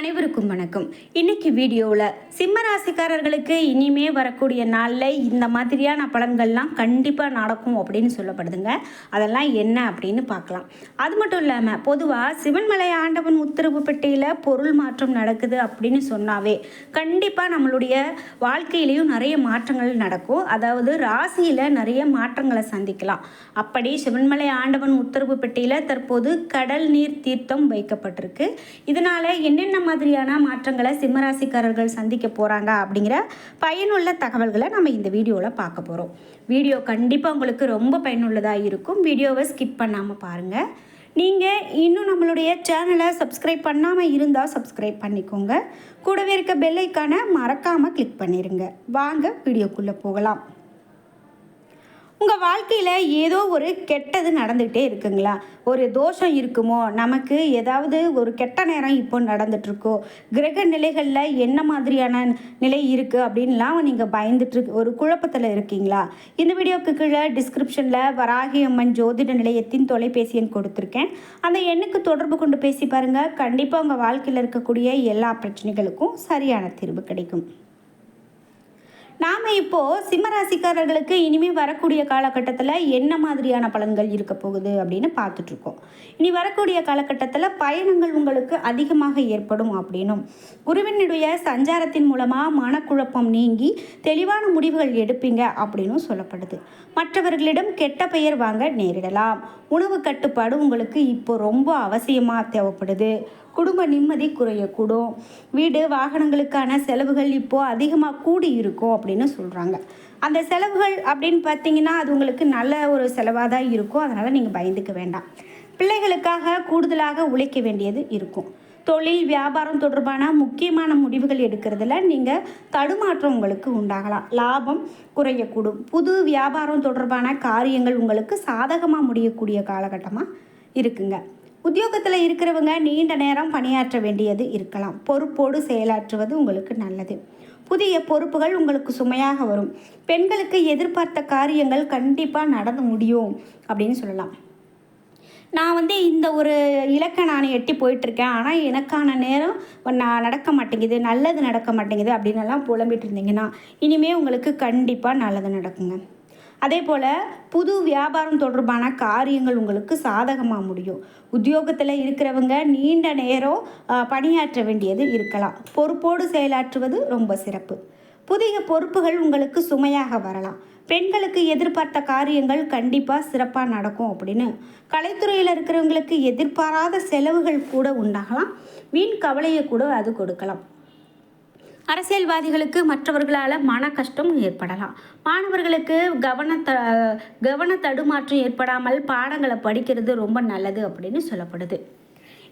அனைவருக்கும் வணக்கம். இன்னைக்கு வீடியோவில் சிம்ம ராசிக்காரர்களுக்கு இனிமே வரக்கூடிய நாளில் இந்த மாதிரியான பலன்கள்லாம் கண்டிப்பாக நடக்கும் அப்படின்னு சொல்லப்படுதுங்க. அதெல்லாம் என்ன அப்படின்னு பார்க்கலாம். அது மட்டும் இல்லாமல் பொதுவாக சிவன்மலை ஆண்டவன் உத்தரவு பெட்டியில் பொருள் மாற்றம் நடக்குது அப்படின்னு சொன்னாவே கண்டிப்பாக நம்மளுடைய வாழ்க்கையிலையும் நிறைய மாற்றங்கள் நடக்கும். அதாவது ராசியில் நிறைய மாற்றங்களை சந்திக்கலாம். அப்படி சிவன்மலை ஆண்டவன் உத்தரவு பெட்டியில் தற்போது கடல் நீர் தீர்த்தம் வைக்கப்பட்டிருக்கு. இதனால் என்னென்ன மாதிரியான மாற்றங்களை சிம்மராசிக்காரர்கள் சந்திக்க போகிறாங்க அப்படிங்கிற பயனுள்ள தகவல்களை நம்ம இந்த வீடியோவில் பார்க்க போகிறோம் வீடியோ கண்டிப்பாக உங்களுக்கு ரொம்ப பயனுள்ளதாக இருக்கும். வீடியோவை ஸ்கிப் பண்ணாமல் பாருங்கள் நீங்கள் இன்னும் நம்மளுடைய சேனலை சப்ஸ்கிரைப் பண்ணாமல் இருந்தால் சப்ஸ்கிரைப் பண்ணிக்கோங்க. கூடவே இருக்க பெல்லைக்கான மறக்காமல் கிளிக் பண்ணிடுங்க வாங்க வீடியோக்குள்ளே போகலாம். உங்கள் வாழ்க்கையில் ஏதோ ஒரு கெட்டது நடந்துக்கிட்டே இருக்குங்களா? ஒரு தோஷம் இருக்குமோ? நமக்கு ஏதாவது ஒரு கெட்ட நேரம் இப்போ நடந்துட்டுருக்கோ கிரக நிலைகளில் என்ன மாதிரியான நிலை இருக்குது அப்படின்லாம் நீங்கள் பயந்துட்டு ஒரு குழப்பத்தில் இருக்கீங்களா? இந்த வீடியோக்கு கீழே டிஸ்கிரிப்ஷனில் வராகி அம்மன் ஜோதிட நிலையத்தின் தொலைபேசி எண் கொடுத்துருக்கேன். அந்த எண்ணுக்கு தொடர்பு கொண்டு பேசி பாருங்கள் கண்டிப்பாக உங்கள் வாழ்க்கையில் இருக்கக்கூடிய எல்லா பிரச்சனைகளுக்கும் சரியான தீர்வு கிடைக்கும். நாம் இப்போது சிம்மராசிக்காரர்களுக்கு இனிமேல் வரக்கூடிய காலகட்டத்தில் என்ன மாதிரியான பலன்கள் இருக்க போகுது அப்படின்னு பார்த்துட்ருக்கோம் இனி வரக்கூடிய காலகட்டத்தில் பயணங்கள் உங்களுக்கு அதிகமாக ஏற்படும் அப்படின்னும். குருவினுடைய சஞ்சாரத்தின் மூலமாக மனக்குழப்பம் நீங்கி தெளிவான முடிவுகள் எடுப்பீங்க அப்படின்னும் சொல்லப்படுது. மற்றவர்களிடம் கெட்ட பெயர் வாங்க நேரிடலாம். உணவு கட்டுப்பாடு உங்களுக்கு இப்போ ரொம்ப அவசியமாக தேவைப்படுது. குடும்ப நிம்மதி குறையக்கூடும். வீடு வாகனங்களுக்கான செலவுகள் இப்போது அதிகமாக கூடி இருக்கும் அப்படின்னு சொல்கிறாங்க அந்த செலவுகள் அப்படின்னு பார்த்தீங்கன்னா அது உங்களுக்கு நல்ல ஒரு செலவாக தான் இருக்கும். அதனால் நீங்கள் பயந்துக்க வேண்டாம். பிள்ளைகளுக்காக கூடுதலாக உழைக்க வேண்டியது இருக்கும். தொழில் வியாபாரம் தொடர்பான முக்கியமான முடிவுகள் எடுக்கிறதுல நீங்கள் தடுமாற்றம் உங்களுக்கு உண்டாகலாம். லாபம் குறையக்கூடும். புது வியாபாரம் தொடர்பான காரியங்கள் உங்களுக்கு சாதகமாக முடியக்கூடிய காலகட்டமாக இருக்குங்க. உத்தியோகத்தில் இருக்கிறவங்க நீண்ட நேரம் பணியாற்ற வேண்டியது இருக்கலாம். பொறுப்போடு செயலாற்றுவது உங்களுக்கு நல்லது. புதிய பொறுப்புகள் உங்களுக்கு சுமையாக வரும். பெண்களுக்கு எதிர்பார்த்த காரியங்கள் கண்டிப்பாக நடந்து முடியும் அப்படின்னு சொல்லலாம். நான் வந்து இந்த ஒரு இலக்கை நான் எட்டி போயிட்டுருக்கேன். ஆனால் எனக்கான நேரம் நான் நடக்க மாட்டேங்குது. நல்லது நடக்க மாட்டேங்குது அப்படின்னு எல்லாம் புலம்பிட்டு இருந்தீங்கன்னா இனிமேல் உங்களுக்கு கண்டிப்பாக நல்லது நடக்குங்க. அதே போல் புது வியாபாரம் தொடர்பான காரியங்கள் உங்களுக்கு சாதகமாக முடியும். உத்தியோகத்தில் இருக்கிறவங்க நீண்ட நேரம் பணியாற்ற வேண்டியது இருக்கலாம். பொறுப்போடு செயலாற்றுவது ரொம்ப சிறப்பு. புதிய பொறுப்புகள் உங்களுக்கு சுமையாக வரலாம். பெண்களுக்கு எதிர்பார்த்த காரியங்கள் கண்டிப்பாக சிறப்பாக நடக்கும் அப்படின்னு. கலைத்துறையில் இருக்கிறவங்களுக்கு எதிர்பாராத செலவுகள் கூட உண்டாகலாம். வீண் கவலையை கூட அது கொடுக்கலாம். அரசியல்வாதிகளுக்கு மற்றவர்களால் மன கஷ்டம் ஏற்படலாம். மாணவர்களுக்கு கவன த கவன தடுமாற்றம் ஏற்படாமல் பாடங்களை படிக்கிறது ரொம்ப நல்லது அப்படின்னு சொல்லப்படுது.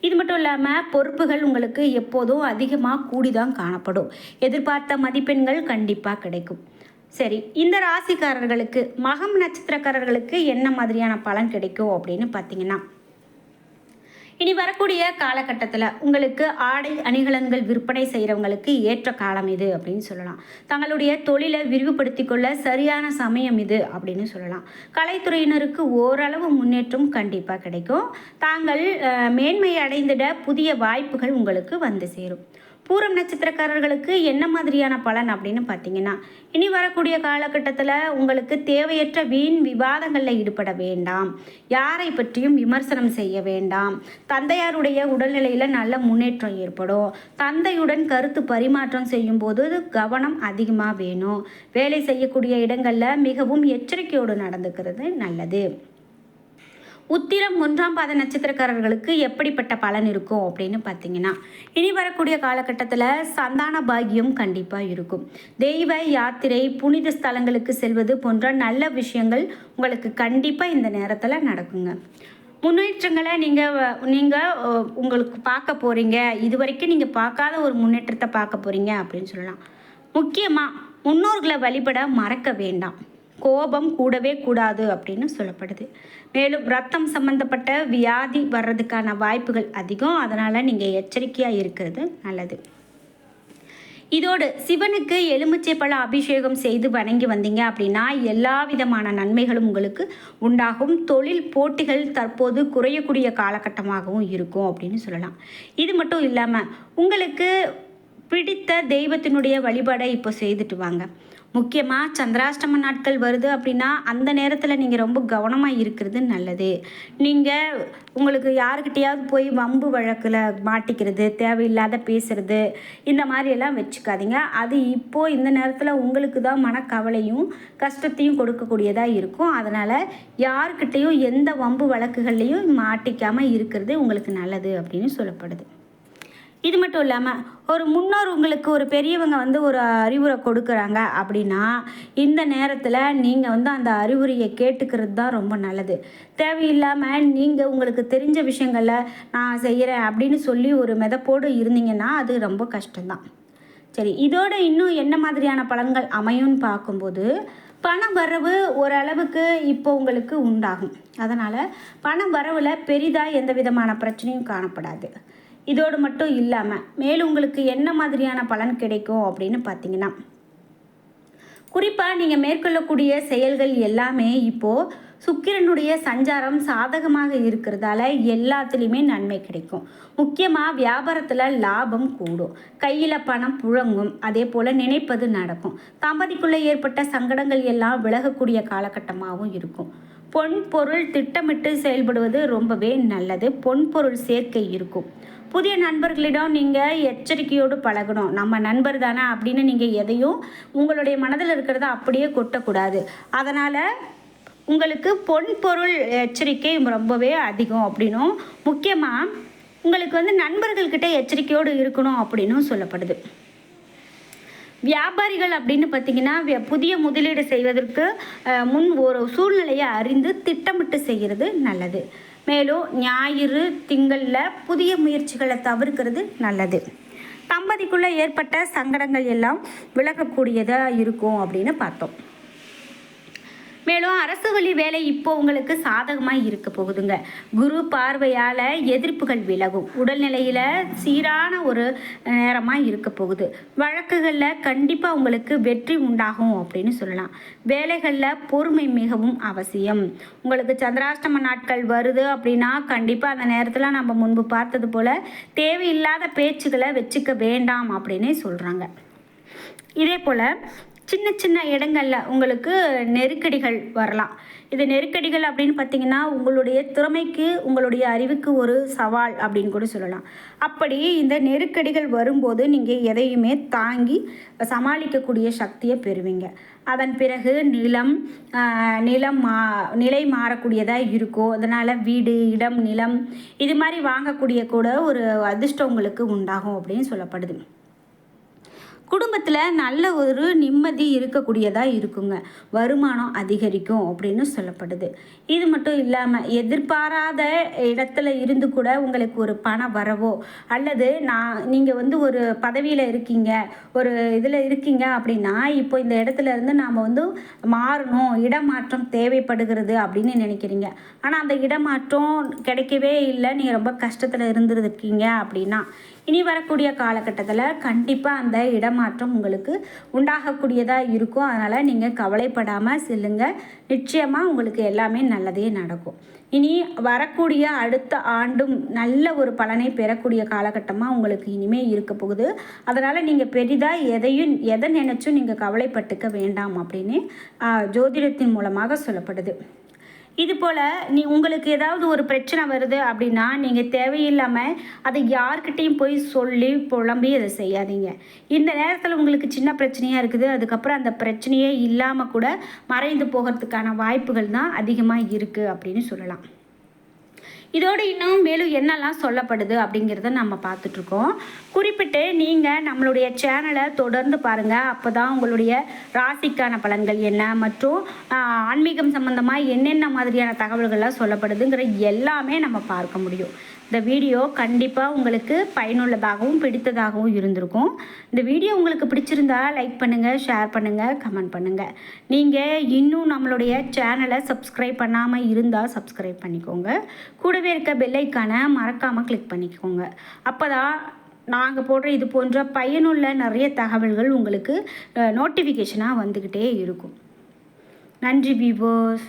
இது மட்டும் இல்லாமல் பொறுப்புகள் உங்களுக்கு எப்போதும் அதிகமாக கூடி தான் காணப்படும். எதிர்பார்த்த மதிப்பெண்கள் கண்டிப்பாக கிடைக்கும். சரி இந்த ராசிக்காரர்களுக்கு மகம் நட்சத்திரக்காரர்களுக்கு என்ன மாதிரியான பலன் கிடைக்கும் அப்படின்னு பார்த்தீங்கன்னா இனி வரக்கூடிய காலகட்டத்தில் உங்களுக்கு ஆடை அணிகலன்கள் விற்பனை செய்கிறவங்களுக்கு ஏற்ற காலம் இது அப்படின்னு சொல்லலாம். தங்களுடைய தொழிலை விரிவுபடுத்தி கொள்ள சரியான சமயம் இது அப்படின்னு சொல்லலாம். கலைத்துறையினருக்கு ஓரளவு முன்னேற்றம் கண்டிப்பாக கிடைக்கும். தாங்கள் மேன்மை அடைந்திட புதிய வாய்ப்புகள் உங்களுக்கு வந்து சேரும். பூரம் நட்சத்திரக்காரர்களுக்கு என்ன மாதிரியான பலன் அப்படின்னு பார்த்தீங்கன்னா இனி வரக்கூடிய காலகட்டத்தில் உங்களுக்கு தேவையற்ற வீண் விவாதங்களில் ஈடுபட வேண்டாம். யாரை பற்றியும் விமர்சனம் செய்ய வேண்டாம். தந்தையாருடைய உடல்நிலையில் நல்ல முன்னேற்றம் ஏற்படும். தந்தையுடன் கருத்து பரிமாற்றம் செய்யும்போது கவனம் அதிகமாக வேணும். வேலை செய்யக்கூடிய இடங்களில் மிகவும் எச்சரிக்கையோடு நடந்துக்கிறது நல்லது. உத்திரம் ஒன்றாம் பாத நட்சத்திரக்காரர்களுக்கு எப்படிப்பட்ட பலன் இருக்கும் அப்படின்னு பார்த்தீங்கன்னா இனி வரக்கூடிய காலகட்டத்தில் சந்தான பாகியம் கண்டிப்பாக இருக்கும். தெய்வ யாத்திரை புனித ஸ்தலங்களுக்கு செல்வது போன்ற நல்ல விஷயங்கள் உங்களுக்கு கண்டிப்பாக இந்த நேரத்தில் நடக்குங்க. முன்னேற்றங்களை நீங்கள் நீங்கள் உங்களுக்கு பார்க்க போகிறீங்க இது வரைக்கும் நீங்கள் பார்க்காத ஒரு முன்னேற்றத்தை பார்க்க போகிறீங்க அப்படின்னு சொல்லலாம். முக்கியமாக முன்னோர்களை வழிபட மறக்க வேண்டாம். கோபம் கூடவே கூடாது அப்படின்னு சொல்லப்படுது. மேலும் ரத்தம் சம்பந்தப்பட்ட வியாதி வர்றதுக்கான வாய்ப்புகள் அதிகம். அதனால் நீங்கள் எச்சரிக்கையாக இருக்கிறது நல்லது. இதோடு சிவனுக்கு எலுமிச்சை பழ அபிஷேகம் செய்து வணங்கி வந்தீங்க அப்படின்னா எல்லா விதமான நன்மைகளும் உங்களுக்கு உண்டாகும். தொழில் போட்டிகள் தற்போது குறையக்கூடிய காலகட்டமாகவும் இருக்கும் அப்படின்னு சொல்லலாம். இது மட்டும் இல்லாமல் உங்களுக்கு பிடித்த தெய்வத்தினுடைய வழிபாடை இப்போ செய்துட்டு வாங்க. முக்கியமாக சந்திராஷ்டம நாட்கள் வருது அப்படின்னா அந்த நேரத்தில் நீங்கள் ரொம்ப கவனமாக இருக்கிறது நல்லது. நீங்கள் உங்களுக்கு யாருக்கிட்டையாவது போய் வம்பு வழக்கில் மாட்டிக்கிறது தேவையில்லாத பேசுறது இந்த மாதிரியெல்லாம் வச்சுக்காதீங்க. அது இப்போது இந்த நேரத்தில் உங்களுக்கு தான் மனக்கவலையும் கஷ்டத்தையும் கொடுக்கக்கூடியதாக இருக்கும். அதனால் யாருக்கிட்டேயும் எந்த வம்பு வழக்குகள்லையும் மாட்டிக்காமல் இருக்கிறது உங்களுக்கு நல்லது அப்படின்னு சொல்லப்படுது. இது மட்டும் இல்லாமல் ஒரு முன்னோர் உங்களுக்கு ஒரு பெரியவங்க வந்து ஒரு அறிவுரை கொடுக்குறாங்க அப்படின்னா இந்த நேரத்தில் நீங்கள் வந்து அந்த அறிவுரையை கேட்டுக்கிறது தான் ரொம்ப நல்லது. தேவையில்லாமல் நீங்கள் உங்களுக்கு தெரிஞ்ச விஷயங்களில் நான் செய்கிறேன் அப்படின்னு சொல்லி ஒரு மெதப்போடு இருந்தீங்கன்னா அது ரொம்ப கஷ்டம்தான். சரி இதோட இன்னும் என்ன மாதிரியான பலன்கள் அமையும்னு பார்க்கும்போது பணம் வரவு ஓரளவுக்கு இப்போ உங்களுக்கு உண்டாகும். அதனால் பணம் வரவில் பெரிதாக எந்த விதமான பிரச்சனையும் காணப்படாது. இதோடு மட்டும் இல்லாமல் மேலும் உங்களுக்கு என்ன மாதிரியான பலன் கிடைக்கும் அப்படின்னு பார்த்தீங்கன்னா குறிப்பாக நீங்கள் மேற்கொள்ளக்கூடிய செயல்கள் எல்லாமே இப்போது சுக்கிரனுடைய சஞ்சாரம் சாதகமாக இருக்கிறதால எல்லாத்துலேயுமே நன்மை கிடைக்கும். முக்கியமாக வியாபாரத்தில் லாபம் கூடும். கையில் பணம் புழங்கும். அதே போல் நினைப்பது நடக்கும். தம்பதிக்குள்ளே ஏற்பட்ட சங்கடங்கள் எல்லாம் விலகக்கூடிய காலகட்டமாகவும் இருக்கும். பொன் பொருள் திட்டமிட்டு செயல்படுவது ரொம்பவே நல்லது. பொன் பொருள் சேர்க்கை இருக்கும். புதிய நண்பர்களிடம் நீங்கள் எச்சரிக்கையோடு பழகணும். நம்ம நண்பர் தானே அப்படின்னு நீங்கள் எதையும் உங்களுடைய மனதில் இருக்கிறத அப்படியே கொட்டக்கூடாது. அதனால் உங்களுக்கு பொன் பொருள் எச்சரிக்கை ரொம்பவே அதிகம் அப்படின்னும் முக்கியமாக உங்களுக்கு வந்து நண்பர்கள்கிட்ட எச்சரிக்கையோடு இருக்கணும் அப்படின்னும் சொல்லப்படுது. வியாபாரிகள் அப்படின்னு பார்த்தீங்கன்னா புதிய முதலீடு செய்வதற்கு முன் ஒரு சூழ்நிலையை அறிந்து திட்டமிட்டு செய்கிறது நல்லது. மேலும் ஞாயிறு திங்களில் புதிய முயற்சிகளை தவிர்க்கிறது நல்லது. தம்பதிக்குள்ளே ஏற்பட்ட சங்கடங்கள் எல்லாம் விலகக்கூடியதாக இருக்கும் அப்படின்னு பார்த்தோம். மேலும் அரசு வழி வேலை இப்போ உங்களுக்கு சாதகமாக இருக்க போகுதுங்க. குரு பார்வையால் எதிர்ப்புகள் விலகும். உடல்நிலையில் சீரான ஒரு நேரமாக இருக்க போகுது. வழக்குகளில் கண்டிப்பாக உங்களுக்கு வெற்றி உண்டாகும் அப்படின்னு சொல்லலாம். வேலைகளில் பொறுமை மிகவும் அவசியம். உங்களுக்கு சந்திராஷ்டம நாட்கள் வருது அப்படின்னா கண்டிப்பாக அந்த நேரத்தில் நம்ம முன்பு பார்த்தது போல் தேவையில்லாத பேச்சுக்களை வச்சுக்க வேண்டாம் அப்படின்னே சொல்கிறாங்க இதே போல் சின்ன சின்ன இடங்களில் உங்களுக்கு நெருக்கடிகள் வரலாம். இது நெருக்கடிகள் அப்படின்னு பார்த்தீங்கன்னா உங்களுடைய திறமைக்கு உங்களுடைய அறிவுக்கு ஒரு சவால் அப்படின்னு கூட சொல்லலாம். அப்படி இந்த நெருக்கடிகள் வரும்போது நீங்கள் எதையுமே தாங்கி சமாளிக்கக்கூடிய சக்தியை பெறுவீங்க. அதன் பிறகு நிலம் நிலம் மா நிலை மாறக்கூடியதாக இருக்கும் அதனால் வீடு இடம் நிலம் இது மாதிரி வாங்கக்கூடிய கூட ஒரு அதிர்ஷ்டம் உங்களுக்கு உண்டாகும் அப்படின்னு சொல்லப்படுது. குடும்பத்தில் நல்ல ஒரு நிம்மதி இருக்கக்கூடியதாக இருக்குங்க. வருமானம் அதிகரிக்கும் அப்படின்னு சொல்லப்படுது. இது மட்டும் இல்லாமல் எதிர்பாராத இடத்துல இருந்து கூட உங்களுக்கு ஒரு பண வரவோ அல்லது நான் நீங்கள் வந்து ஒரு பதவியில் இருக்கீங்க ஒரு இதில் இருக்கீங்க அப்படின்னா இப்போ இந்த இடத்துல இருந்து நாம் வந்து மாறணும் இடமாற்றம் தேவைப்படுகிறது அப்படின்னு நினைக்கிறீங்க. ஆனால் அந்த இடமாற்றம் கிடைக்கவே இல்லை நீங்கள் ரொம்ப கஷ்டத்தில் இருந்திருக்கீங்க அப்படின்னா இனி வரக்கூடிய காலகட்டத்தில் கண்டிப்பாக அந்த இடமாற்றம் உங்களுக்கு உண்டாகக்கூடியதாக இருக்கும். அதனால் நீங்கள் கவலைப்படாமல் செல்லுங்க. நிச்சயமாக உங்களுக்கு எல்லாமே நல்லதே நடக்கும். இனி வரக்கூடிய அடுத்த ஆண்டும் நல்ல ஒரு பலனை பெறக்கூடிய காலகட்டமாக உங்களுக்கு இனிமே இருக்க போகுது. அதனால் நீங்கள் பெரிதாக எதையும் எதை நினச்சும் நீங்கள் கவலைப்பட்டுக்க வேண்டாம் அப்படின்னு ஜோதிடத்தின் மூலமாக சொல்லப்படுது. இது போல் நீ உங்களுக்கு ஏதாவது ஒரு பிரச்சனை வருது அப்படின்னா நீங்கள் தேவையில்லாமல் அதை யார்கிட்டையும் போய் சொல்லி புலம்பி அதை செய்யாதீங்க. இந்த நேரத்தில் உங்களுக்கு சின்ன பிரச்சனையாக இருக்குது அதுக்கப்புறம் அந்த பிரச்சனையே இல்லாமல் கூட மறைந்து போகிறதுக்கான வாய்ப்புகள் தான் அதிகமாக இருக்குது அப்படின்னு சொல்லலாம். இதோடு இன்னும் மேலும் என்னெல்லாம் சொல்லப்படுது அப்படிங்கிறத நம்ம பார்த்துட்ருக்கோம். குறிப்பிட்டு நீங்கள் நம்மளுடைய சேனலை தொடர்ந்து பாருங்கள் அப்போ தான் உங்களுடைய ராசிக்கான பலன்கள் என்ன மற்றும் ஆன்மீகம் சம்மந்தமாக என்னென்ன மாதிரியான தகவல்கள்லாம் சொல்லப்படுதுங்கிற எல்லாமே நம்ம பார்க்க முடியும். இந்த வீடியோ கண்டிப்பாக உங்களுக்கு பயனுள்ளதாகவும் பிடித்ததாகவும் இருந்திருக்கும். இந்த வீடியோ உங்களுக்கு பிடிச்சிருந்தா லைக் பண்ணுங்கள் ஷேர் பண்ணுங்கள் கமெண்ட் பண்ணுங்கள் நீங்கள் இன்னும் நம்மளுடைய சேனலை சப்ஸ்கிரைப் பண்ணாமல் இருந்தால் சப்ஸ்கிரைப் பண்ணிக்கோங்க. கூடவே இருக்க பெல்லைக்கான மறக்காமல் கிளிக் பண்ணிக்கோங்க. அப்போ தான் நாங்கள் போடுற இது போன்ற பயனுள்ள நிறைய தகவல்கள் உங்களுக்கு நோட்டிஃபிகேஷனாக வந்துக்கிட்டே இருக்கும். நன்றி விவோஸ்